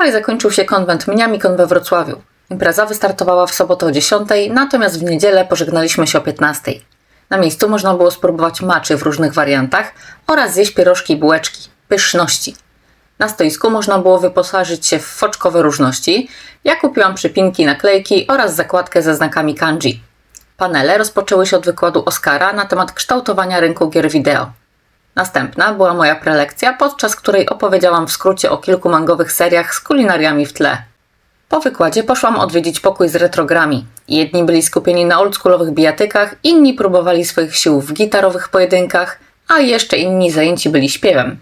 Wczoraj zakończył się konwent Mniamikon we Wrocławiu. Impreza wystartowała w sobotę o 10, natomiast w niedzielę pożegnaliśmy się o 15. Na miejscu można było spróbować maczy w różnych wariantach oraz zjeść pierożki i bułeczki. Pyszności. Na stoisku można było wyposażyć się w foczkowe różności. Ja kupiłam przypinki, naklejki oraz zakładkę ze znakami kanji. Panele rozpoczęły się od wykładu Oscara na temat kształtowania rynku gier wideo. Następna była moja prelekcja, podczas której opowiedziałam w skrócie o kilku mangowych seriach z kulinariami w tle. Po wykładzie poszłam odwiedzić pokój z retrogrami. Jedni byli skupieni na oldschoolowych bijatykach, inni próbowali swoich sił w gitarowych pojedynkach, a jeszcze inni zajęci byli śpiewem.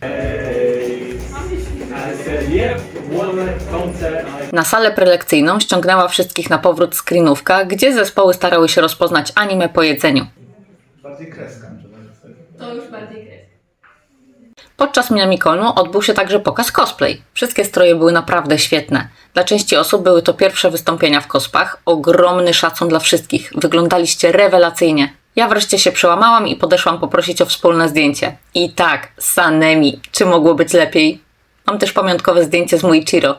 Na salę prelekcyjną ściągnęła wszystkich na powrót screenówka, gdzie zespoły starały się rozpoznać anime po jedzeniu. Bardziej kreska. To już bardziej kreska. Podczas Miamikonu odbył się także pokaz cosplay. Wszystkie stroje były naprawdę świetne. Dla części osób były to pierwsze wystąpienia w kospach. Ogromny szacun dla wszystkich. Wyglądaliście rewelacyjnie. Ja wreszcie się przełamałam i podeszłam poprosić o wspólne zdjęcie. I tak, Sanemi. Czy mogło być lepiej? Mam też pamiątkowe zdjęcie z Muichiro.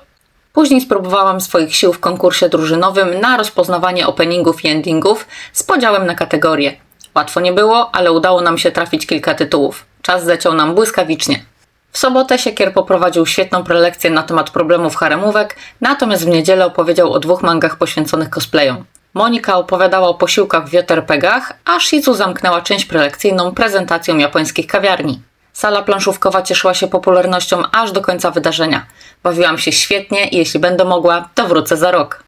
Później spróbowałam swoich sił w konkursie drużynowym na rozpoznawanie openingów i endingów z podziałem na kategorie. Łatwo nie było, ale udało nam się trafić kilka tytułów. Czas zleciał nam błyskawicznie. W sobotę Siekier poprowadził świetną prelekcję na temat problemów haremówek, natomiast w niedzielę opowiedział o dwóch mangach poświęconych cosplayom. Monika opowiadała o posiłkach w JRPG-ach, a Shizu zamknęła część prelekcyjną prezentacją japońskich kawiarni. Sala planszówkowa cieszyła się popularnością aż do końca wydarzenia. Bawiłam się świetnie i jeśli będę mogła, to wrócę za rok.